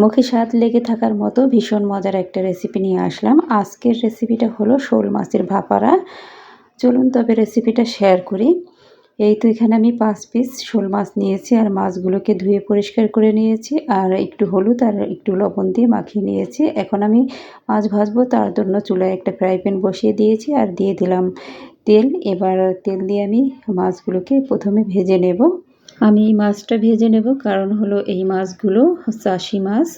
মুখে স্বাদ লেগে থাকার মতো ভীষণ মজার একটা রেসিপি নিয়ে আসলাম। আজকের রেসিপিটা হলো শোল মাছের ভাপারা। চলুন তবে রেসিপিটা শেয়ার করি। এই তো এখানে আমি পাঁচ পিস শোল মাছ নিয়েছি আর মাছগুলোকে ধুয়ে পরিষ্কার করে নিয়েছি আর একটু হলুদ আর একটু লবণ দিয়ে মাখিয়ে নিয়েছি। এখন আমি মাছ ভাজবো, তার জন্য চুলায় একটা ফ্রাই প্যান বসিয়ে দিয়েছি আর দিয়ে দিলাম তেল। এবার তেল দিয়ে আমি মাছগুলোকে প্রথমে ভেজে নেব। আমি মাছটা ভেজে নেব, কারণ হলো এই মাছগুলো চাষি মাছ।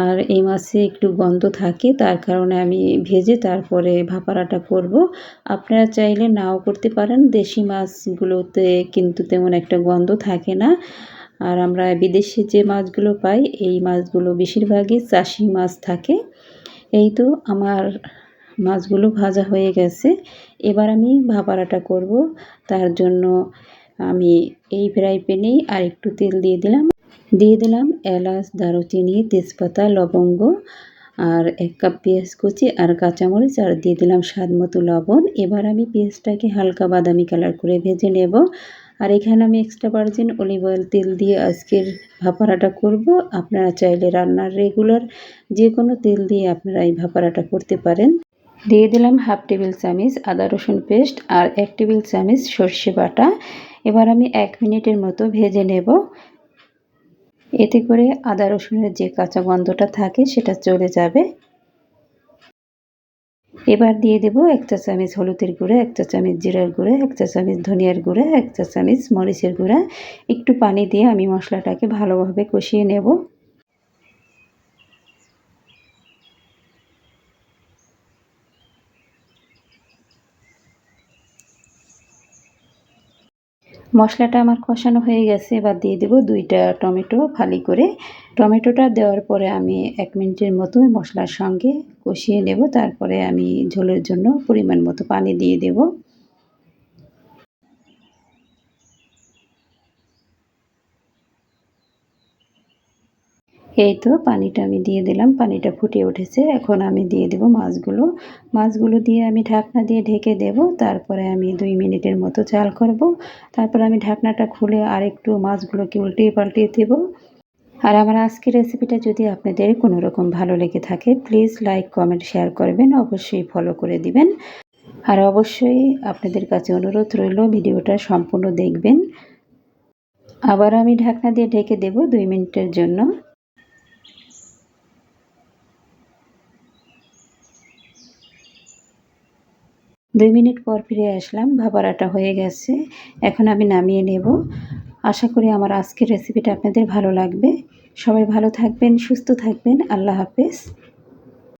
আর এই মাছে একটু গন্ধ থাকে, তার কারণে আমি ভেজে তারপরে ভাপারাটা করব। আপনারা চাইলে নাও করতে পারেন, দেশি মাছগুলোতে কিন্তু তেমন একটা গন্ধ থাকে না। আর আমরা বিদেশে যে মাছগুলো পাই, এই মাছগুলো বেশিরভাগই চাষি মাছ থাকে। এই তো আমার মাছগুলো ভাজা হয়ে গেছে। এবার আমি ভাপারাটা করব, তার জন্য আমি এই ফ্রাই প্যানেই আর একটু তেল দিয়ে দিলাম। দিয়ে দিলাম এলাচ, দারুচিনি, তেজপাতা, লবঙ্গ আর এক কাপ পেঁয়াজ কুচি আর কাঁচামরিচ আর দিয়ে দিলাম স্বাদ মতো লবণ। এবার আমি পেঁয়াজটাকে হালকা বাদামি কালার করে ভেজে নেব। আর এখানে আমি এক্সট্রা ভার্জিন অলিভ অয়েল তেল দিয়ে আজকের ভাপারাটা করব। আপনারা চাইলে রান্নার রেগুলার যে কোনো তেল দিয়ে আপনারা এই ভাপারাটা করতে পারেন। দিয়ে দিলাম হাফ টেবিল চামিচ, আদা রসুন পেস্ট আর এক টেবিল চামিচ সর্ষে বাটা। এবার আমি এক মিনিটের মতো ভেজে নেব। এতে করে আদা রসুনের যে কাঁচা গন্ধটা থাকে সেটা চলে যাবে। এবার দিয়ে দেব এক চা চামচ হলুদের গুঁড়ো, এক চা চামচ জিরার গুঁড়ো, এক চা চামচ ধনিয়ার গুঁড়ো, এক চা চামচ মরিচের গুঁড়া। একটু পানি দিয়ে আমি মশলাটাকে ভালোভাবে কষিয়ে নেব। মশলাটা আমার কষানো হয়ে গেছে, এবার দিয়ে দেবো দুইটা টমেটো ফালি করে। টমেটোটা দেওয়ার পরে আমি এক মিনিটের মতো মশলার সঙ্গে কষিয়ে নেব, তারপরে আমি ঝোলের জন্য পরিমাণ মতো পানি দিয়ে দেব। এই তো পানিটা আমি দিয়ে দিলাম, পানিটা ফুটে উঠেছে। এখন আমি দিয়ে দেব মাছগুলো। মাছগুলো দিয়ে আমি ঢাকনা দিয়ে ঢেকে দেব, তারপরে আমি দুই মিনিটের মতো চাল করব। তারপর আমি ঢাকনাটা খুলে আর একটু মাছগুলোকে উল্টিয়ে পাল্টিয়ে দেব। আর আমার আজকের রেসিপিটা যদি আপনাদের কোনো রকম ভালো লেগে থাকে, প্লিজ লাইক, কমেন্ট, শেয়ার করবেন। অবশ্যই ফলো করে দিবেন। আর অবশ্যই আপনাদের কাছে অনুরোধ রইল, ভিডিওটা সম্পূর্ণ দেখবেন। আবার আমি ঢাকনা দিয়ে ঢেকে দেব দুই মিনিটের জন্য। দুই মিনিট পর ফিরে আসলাম, ভাবারাটা হয়ে গেছে। এখন আমি নামিয়ে নেব। আশা করি আমার আজকের রেসিপিটা আপনাদের ভালো লাগবে। সবাই ভালো থাকবেন, সুস্থ থাকবেন। আল্লাহ হাফেজ।